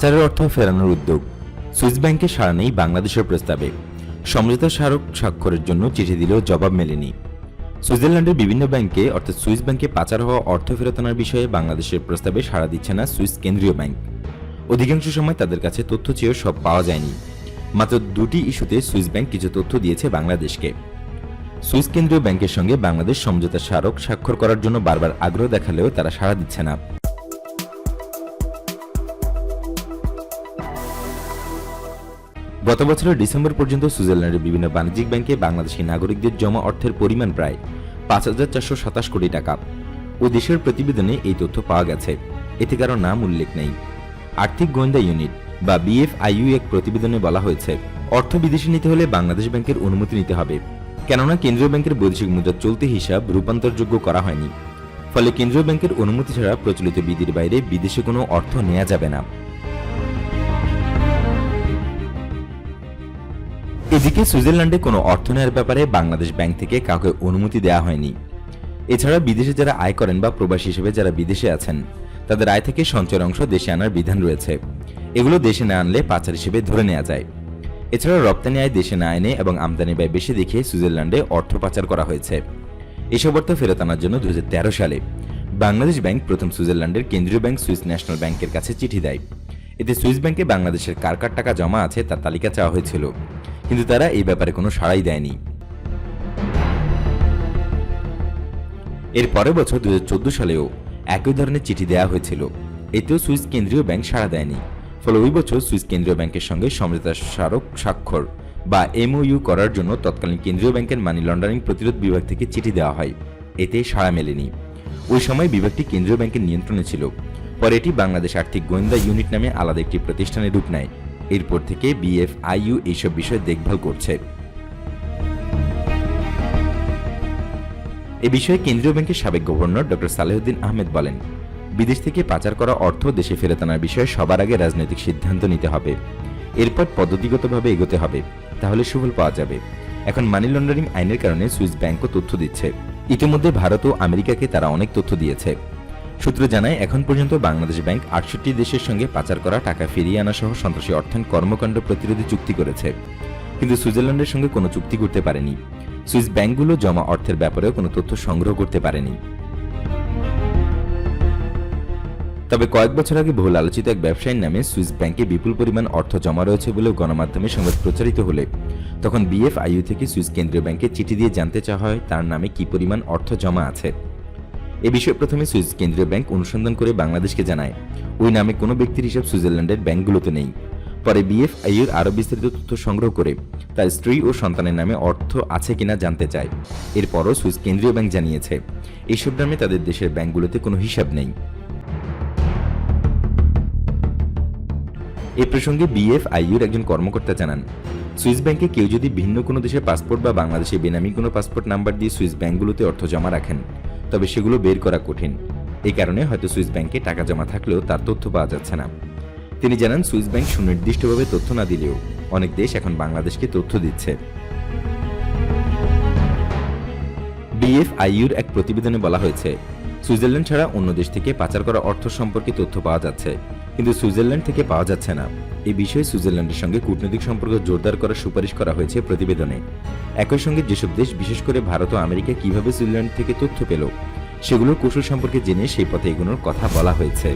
পাচারের অর্থ ফেরানোর উদ্যোগ। সুইস ব্যাংকে সাড়া নেই বাংলাদেশের প্রস্তাবে। সমঝোতা স্মারক স্বাক্ষরের জন্য চিঠি দিলেও জবাব মেলেনি। সুইজারল্যান্ডের বিভিন্ন ব্যাংকে, অর্থাৎ সুইস ব্যাংকে পাচার হওয়া অর্থ ফেরত আনার বিষয়ে বাংলাদেশের প্রস্তাবে সাড়া দিচ্ছে না সুইস কেন্দ্রীয় ব্যাংক। অধিকাংশ সময় তাদের কাছে তথ্য চেয়েও সব পাওয়া যায়নি। মাত্র দুটি ইস্যুতে সুইস ব্যাংক কিছু তথ্য দিয়েছে বাংলাদেশকে। সুইস কেন্দ্রীয় ব্যাংকের সঙ্গে বাংলাদেশ সমঝোতা স্মারক স্বাক্ষর করার জন্য বারবার আগ্রহ দেখালেও তারা সাড়া দিচ্ছে না। গত বছরের ডিসেম্বর পর্যন্ত সুইজারল্যান্ডের বিভিন্ন বাণিজ্যিক ব্যাংকে বাংলাদেশি নাগরিকদের জমা অর্থের পরিমাণ প্রায় পাঁচ হাজার চারশো সাতাশ কোটি টাকা। ও দেশের প্রতিবেদনে এই তথ্য পাওয়া গেছে। এতে কারও নাম উল্লেখ নেই। আর্থিক গোয়েন্দা ইউনিট, বা বিএফআইইউ এক প্রতিবেদনে বলা হয়েছে, অর্থ বিদেশে নিতে হলে বাংলাদেশ ব্যাংকের অনুমতি নিতে হবে। কেননা কেন্দ্রীয় ব্যাংকের বৈদেশিক মুদ্রার চলতি হিসাব রূপান্তরযোগ্য করা হয়নি। ফলে কেন্দ্রীয় ব্যাংকের অনুমতি ছাড়া প্রচলিত বিধির বাইরে বিদেশে কোনো অর্থ নেওয়া যাবে না। এদিকে সুইজারল্যান্ডে কোনো অর্থ ব্যাপারে বাংলাদেশ ব্যাংক থেকে কাউকে অনুমতি দেওয়া হয়নি। এছাড়া বিদেশে যারা আয় করেন বা প্রবাসী হিসেবে যারা বিদেশে আছেন, তাদের আয় থেকে সঞ্চয়ের অংশ দেশে আনার বিধান রয়েছে। এগুলো দেশে না আনলে পাচার হিসেবে ধরে নেওয়া যায়। এছাড়া রপ্তানি আয় দেশে না এনে এবং আমদানি ব্যয় বেশি দেখিয়ে সুইজারল্যান্ডে অর্থ পাচার করা হয়েছে। এসব অর্থ ফেরত আনার জন্য দুহাজার তেরো সালে বাংলাদেশ ব্যাংক প্রথম সুইজারল্যান্ডের কেন্দ্রীয় ব্যাংক সুইস ন্যাশনাল ব্যাংকের কাছে চিঠি দেয়। এতে সুইস ব্যাংকে বাংলাদেশের কার কার টাকা জমা আছে তার তালিকা চাওয়া হয়েছিল। কিন্তু তারা এই ব্যাপারে কোনো সাড়াই দেয়নি। এর পরের বছর দুই হাজার চোদ্দ সালেও একই ধরনের চিঠি দেওয়া হয়েছিল। এতেও সুইস কেন্দ্রীয় ব্যাংক সাড়া দেয়নি। ফলে ওই বছর সুইস কেন্দ্রীয় ব্যাংকের সঙ্গে সমঝোতা স্মারক স্বাক্ষর বা এমওইউ করার জন্য তৎকালীন কেন্দ্রীয় ব্যাংকের মানি লন্ডারিং প্রতিরোধ বিভাগ থেকে চিঠি দেওয়া হয়। এতে সাড়া মেলেনি। ওই সময় বিভাগটি কেন্দ্রীয় ব্যাংকের নিয়ন্ত্রণে ছিল। পরে এটি বাংলাদেশ আর্থিক গোয়েন্দা ইউনিট নামে আলাদা একটি প্রতিষ্ঠানের রূপ নেয়। এরপর থেকে বিএফআইইউ এইসব বিষয়ে দেখভাল করছে। এ বিষয়ে কেন্দ্রীয় ব্যাংকের সাবেক গভর্নর ডক্টর সালেহুদ্দিন আহমেদ বলেন, বিদেশ থেকে পাচার করা অর্থ দেশে ফেরত আনার বিষয়ে সবার আগে রাজনৈতিক সিদ্ধান্ত নিতে হবে। এরপর পদ্ধতিগতভাবে এগোতে হবে, তাহলে সুফল পাওয়া যাবে। এখন মানি লন্ডারিং আইনের কারণে সুইস ব্যাংকও তথ্য দিচ্ছে। ইতিমধ্যে ভারত ও আমেরিকাকে তারা অনেক তথ্য দিয়েছে। সূত্র জানায়, এখন পর্যন্ত বাংলাদেশ ব্যাংক আটষট্টি দেশের সঙ্গে পাচার করা টাকা ফিরিয়ে আনা সহ সন্ত্রাসী অর্থায়ন কর্মকাণ্ড প্রতিরোধী চুক্তি করেছে। কিন্তু সুইজারল্যান্ডের সঙ্গে কোনো চুক্তি করতে পারেনি। সুইস ব্যাংকগুলো জমা অর্থের ব্যাপারেও কোনো তথ্য সংগ্রহ করতে পারেনি। তবে কয়েক বছর আগে বহুল আলোচিত এক ব্যবসায়ীর নামে সুইস ব্যাংকে বিপুল পরিমাণ অর্থ জমা রয়েছে বলেও গণমাধ্যমে সংবাদ প্রচারিত হলে। তখন বিএফআইইউ থেকে সুইস কেন্দ্রীয় ব্যাংকে চিঠি দিয়ে জানতে চাওয়া হয় তার নামে কি পরিমাণ অর্থ জমা আছে। এ বিষয়ে প্রথমে সুইস কেন্দ্রীয় ব্যাংক অনুসন্ধান করে বাংলাদেশকে জানায়। ওই নামে কোনো ব্যক্তির হিসাব সুইজারল্যান্ডের ব্যাংকগুলোতে নেই। পরে বিএফআইউর আরও বিস্তারিত তথ্য সংগ্রহ করে তার স্ত্রী ও সন্তানের নামে অর্থ আছে কিনা জানতে চায়। এরপরও সুইস কেন্দ্রীয় ব্যাংক জানিয়েছে এইসব নামে তাদের দেশের ব্যাংকগুলোতে কোনো হিসাব নেই। এ প্রসঙ্গে বিএফআইউর একজন কর্মকর্তা জানান, সুইস ব্যাংকে কেউ যদি ভিন্ন কোনো দেশের পাসপোর্ট বা বাংলাদেশে বেনামি কোনো পাসপোর্ট নাম্বার দিয়ে সুইস ব্যাংকগুলোতে অর্থ জমা রাখেন তবে সেগুলো বের করা কঠিন। এই কারণে হয়তো সুইস ব্যাংকে টাকা জমা থাকলেও তার তথ্য পাওয়া যাচ্ছে না। তিনি জানান, সুইস ব্যাংক সুনির্দিষ্টভাবে তথ্য না দিলেও অনেক দেশ এখন বাংলাদেশকে তথ্য দিচ্ছে। বিএফআইউর এক প্রতিবেদনে বলা হয়েছে, সুইজারল্যান্ড ছাড়া অন্য দেশ থেকে পাচার করা অর্থ সম্পর্কে তথ্য পাওয়া যাচ্ছে। কিন্তু সুইজারল্যান্ড থেকে পাওয়া যাচ্ছে না। এ বিষয়ে সুইজারল্যান্ডের সঙ্গে কূটনৈতিক সম্পর্ক জোরদার করার সুপারিশ করা হয়েছে প্রতিবেদনে। একই সঙ্গে যেসব দেশ, বিশেষ করে ভারত ও আমেরিকা, কীভাবে সুইজারল্যান্ড থেকে তথ্য পেল, সেগুলোর কৌশল সম্পর্কে জেনে সেই পথে এগোনোর কথা বলা হয়েছে।